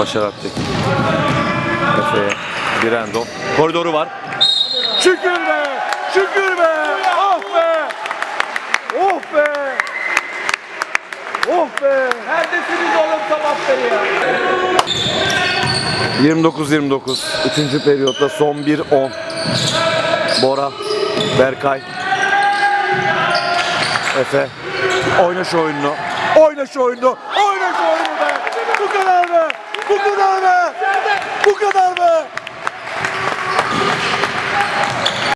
Başar atacak. Efe'ye. Birendo. Koridoru var. Şükür be! Şükür be! Oh be! Oh be! Oh be! Neredesiniz oğlum sabahları ya? 29-29. Üçüncü periyotta son 1-10. Bora, Berkay, Efe. Oyna şu oyununu. Oyna şu oyununu. Oyna şu oyununu be. Bu kadar be. Bu kadar be. Bu kadar be.